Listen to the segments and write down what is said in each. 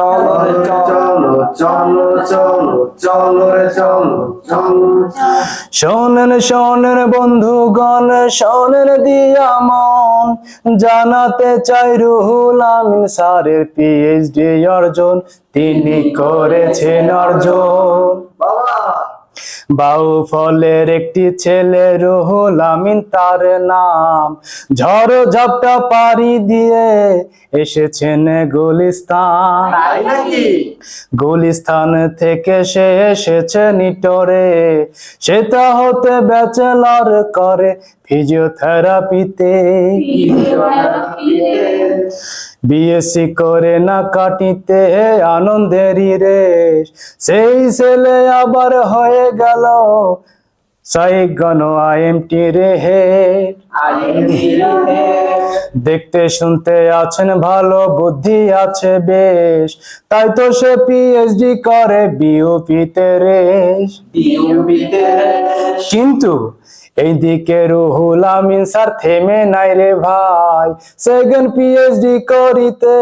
চলো চলো চলো চলো চলো রে চলো চলো। শোনেন শোনেন বন্ধুগণ শোনেন দিয়া মন। জানাতে চাই রুহুল আমিন স্যারের পিএইচডি অর্জন। তিনি করেছেন অর্জন। বাউ ফলের একটি ছেলে রুহুল আমিন তার নাম ঝড় ঝাপটা পাড়ি দিয়ে এসেছেন গুলিস্তান। গুলিস্তান থেকে সে এসেছে নিটরে সেটা হতে ব্যাচেলার করে। ফিজিওথেরাপিতে। বিএসসি করে না কাটিতে আনন্দেরই রে সেই ছেলে আবার হয়ে গেল সাইগন আইএমটি রে হে দেখতে শুনতে আছেন ভালো বুদ্ধি আছে বেশ। তাই তো সে পিএইচডি করে বিউপিতে রেশ। কিন্তু এইদিকে রুহুল আমিন স্যার থেমে নাই রে ভাই। সেকেন্ড পিএইচডি করিতে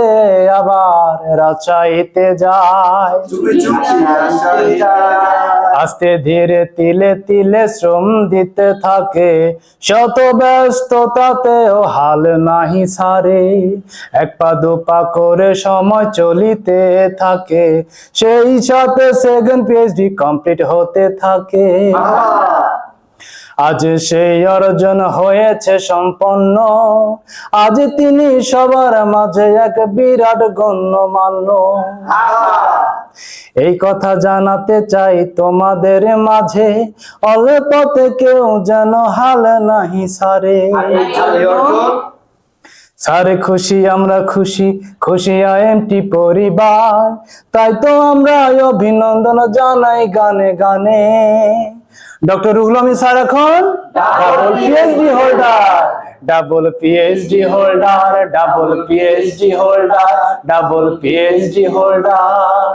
আবার রাচাইতে যায়। আস্তে ধীরে তিলে তিলে শ্রম দিতে থাকে, শত ব্যস্ততাতেও হাল নাহি সারে। এক পা দু পা করে সময় চলিতে থাকে, সেই সাথে সেকেন্ড পিএইচডি কমপ্লিট হতে থাকে। আজ সেই অর্জন হয়েছে সম্পন্ন, আজ তিনি সবার মাঝে এক বিরাট গণ্যমান্য। এই কথা জানাতে চাই তোমাদের মাঝে অল্পতে কেউ যেন হাল নাহি সারে। সারে খুশি আমরা খুশি খুশি আইএমটি পরিবার। তাই তো আমরা অভিনন্দন জানাই গানে গানে। ডক্টর রুহুল আমিন স্যার এখন PhD holder double PhD holder double PhD holder double PhD holder